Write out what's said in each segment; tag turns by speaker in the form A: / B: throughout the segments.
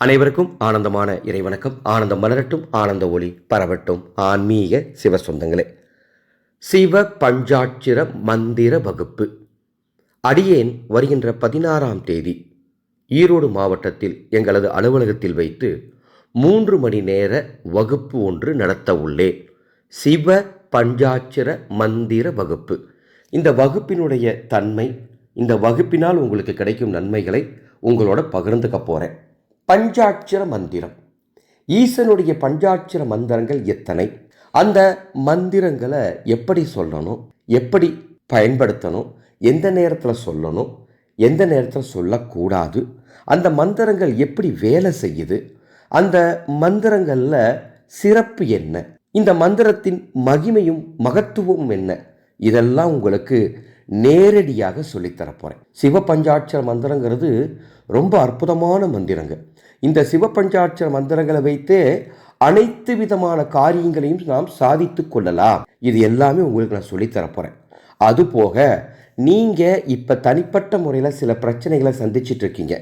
A: அனைவருக்கும் ஆனந்தமான இறைவணக்கம். ஆனந்தம் மலரட்டும் ஆனந்த ஒளி பரவட்டும். ஆன்மீக சிவ சொந்தங்களே சிவ பஞ்சாட்சிர மந்திர வகுப்பு. அடியேன் வருகின்ற பதினாறாம் தேதி ஈரோடு மாவட்டத்தில் எங்களது அலுவலகத்தில் வைத்து மூன்று மணி நேர வகுப்பு ஒன்று நடத்த உள்ளே. சிவ பஞ்சாட்சிர மந்திர வகுப்பு. இந்த வகுப்பினுடைய தன்மை இந்த வகுப்பினால் உங்களுக்கு கிடைக்கும் நன்மைகளை உங்களோட பகிர்ந்துக்க போகிறேன் பஞ்சாட்சர மந்திரம். ஈசனுடைய பஞ்சாட்சர மந்திரங்கள் எத்தனை? அந்த மந்திரங்களை எப்படி சொல்லணும்? எப்படி பயன்படுத்தணும்? எந்த நேரத்தில் சொல்லணும்? எந்த நேரத்தில் சொல்லக்கூடாது? அந்த மந்திரங்கள் எப்படி வேலை செய்யுது? அந்த மந்திரங்களில் சிறப்பு என்ன? இந்த மந்திரத்தின் மகிமையும் மகத்துவமும் என்ன? இதெல்லாம் உங்களுக்கு நேரடியாக சொல்லித்தரப்போகிறேன் சிவ பஞ்சாட்சர மந்திரங்கிறது ரொம்ப அற்புதமான மந்திரங்க. இந்த சிவ பஞ்சாட்சர மந்திரங்களை வைத்து அனைத்து விதமான காரியங்களையும் நாம் சாதித்து கொள்ளலாம். இது எல்லாமே உங்களுக்கு நான் சொல்லித்தரப்போகிறேன் அதுபோக நீங்கள் இப்போ தனிப்பட்ட முறையில் சில பிரச்சனைகளை சந்திச்சிட்டு இருக்கீங்க.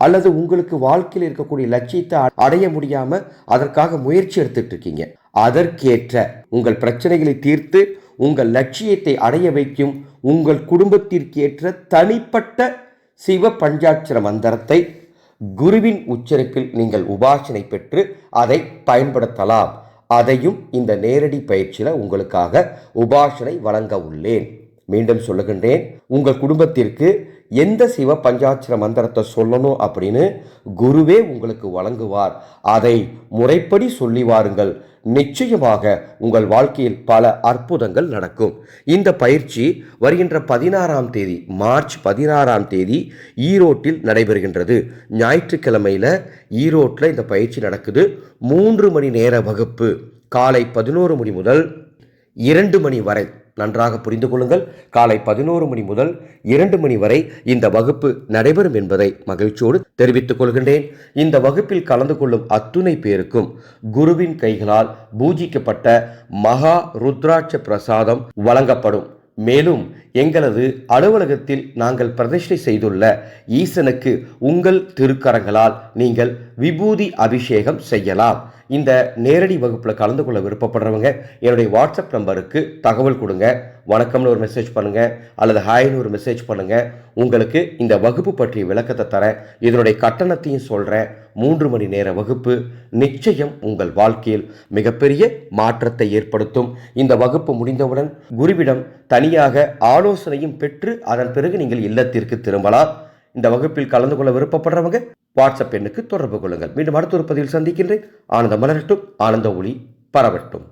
A: அல்லது உங்களுக்கு வாழ்க்கையில் இருக்கக்கூடிய லட்சியத்தை அடைய முடியாமல் அதற்காக முயற்சி எடுத்துட்டு இருக்கீங்க. அதற்கேற்ற உங்கள் பிரச்சனைகளை தீர்த்து உங்கள் லட்சியத்தை அடைய வைக்கும் உங்கள் குடும்பத்திற்கேற்ற தனிப்பட்ட சிவ பஞ்சாட்சர மந்திரத்தை குருவின் உச்சரிப்பில் நீங்கள் உபாசனை பெற்று அதை பயன்படுத்தலாம். அதையும் இந்த நேரடி பயிற்சியில் உங்களுக்காக உபாசனை வழங்க உள்ளேன். மீண்டும் சொல்லுகின்றேன். உங்கள் குடும்பத்திற்கு எந்த சிவ பஞ்சாட்சர மந்திரத்தை சொல்லணும் அப்படின்னு குருவே உங்களுக்கு வழங்குவார். அதை முறைப்படி சொல்லி வாருங்கள். நிச்சயமாக உங்கள் வாழ்க்கையில் பல அற்புதங்கள் நடக்கும். இந்த பயிற்சி வருகின்ற பதினாறாம் தேதி மார்ச் பதினாறாம் தேதி ஈரோட்டில் நடைபெறுகின்றது. ஞாயிற்றுக்கிழமையில் ஈரோட்டில் இந்த பயிற்சி நடக்குது. மூன்று மணி நேர வகுப்பு. காலை பதினோரு மணி முதல் இரண்டு மணி வரை. நன்றாக புரிந்து கொள்ளுங்கள். காலை பதினோரு மணி முதல் இரண்டு மணி வரை இந்த வகுப்பு நடைபெறும் என்பதை மகிழ்ச்சியோடு தெரிவித்துக் கொள்கின்றேன். இந்த வகுப்பில் கலந்து கொள்ளும் அத்துணை பேருக்கும் குருவின் கைகளால் பூஜிக்கப்பட்ட மகா ருத்ராட்ச பிரசாதம் வழங்கப்படும். மேலும் எங்களது அலுவலகத்தில் நாங்கள் பிரதிஷ்டை செய்துள்ள ஈசனுக்கு உங்கள் திருக்கரங்களால் நீங்கள் விபூதி அபிஷேகம் செய்யலாம். இந்த நேரடி வகுப்பில் கலந்து கொள்ள விருப்பப்படுறவங்க என்னுடைய வாட்ஸ்அப் நம்பருக்கு தகவல் கொடுங்க. வணக்கம்னு ஒரு மெசேஜ் பண்ணுங்கள் அல்லது ஹாய்னு ஒரு மெசேஜ் பண்ணுங்கள் உங்களுக்கு இந்த வகுப்பு பற்றிய விளக்கத்தை தரேன். இதனுடைய கட்டணத்தையும் சொல்கிறேன் மூன்று மணி நேர வகுப்பு நிச்சயம் உங்கள் வாழ்க்கையில் மிகப்பெரிய மாற்றத்தை ஏற்படுத்தும். இந்த வகுப்பு முடிந்தவுடன் குருவிடம் தனியாக ஆலோசனையும் பெற்று அதன் பிறகு நீங்கள் இல்லத்திற்கு திரும்பலாம். இந்த வகுப்பில் கலந்து கொள்ள விருப்பப்படுறவங்க வாட்ஸ்அப் எண்ணுக்கு தொடர்பு கொள்ளுங்கள். மீண்டும் அடுத்த ஒரு பதிவில் சந்திக்கின்றேன். ஆனந்த மலரட்டும் ஆனந்த ஒளி பரவட்டும்.